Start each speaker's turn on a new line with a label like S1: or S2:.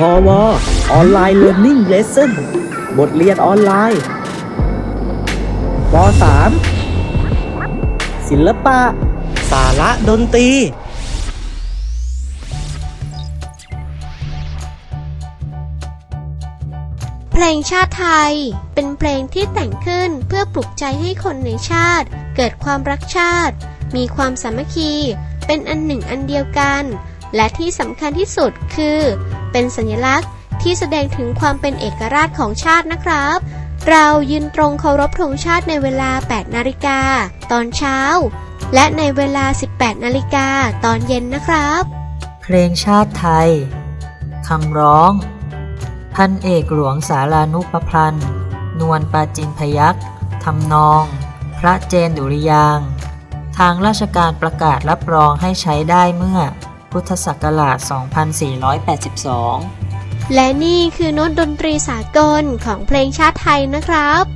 S1: พอวออนไลน์เรียน i ิ g เลสเซ่นบทเรียนออนไลน์ป .3 ศิลปะ สาระดนตรี
S2: เพลงชาติไทย เป็นเพลงที่แต่งขึ้นเพื่อปลุกใจให้คนในชาติ เกิดความรักชาติ มีความสามัคคี เป็นอันหนึ่งอันเดียวกัน และที่สำคัญที่สุดคือ เป็นสัญลักษณ์ที่แสดงถึงความเป็นเอกราชของชาตินะครับ เรายืนตรงเคารพธงชาติในเวลา 8 นาฬิกา ตอนเช้า และในเวลา 18 นาฬิกา ตอนเย็นนะครับ
S3: เพลงชาติไทยคำร้อง พันเอกหลวงสารานุปพันธ์นวลปาจินพยักษ์ทำนอง พระเจนดุริยาง ทางราชการประกาศรับรองให้ใช้ได้เมื่อ พุทธศักราช 2482
S2: และนี่คือโน้ตดนตรีสากลของเพลงชาติไทยนะครับ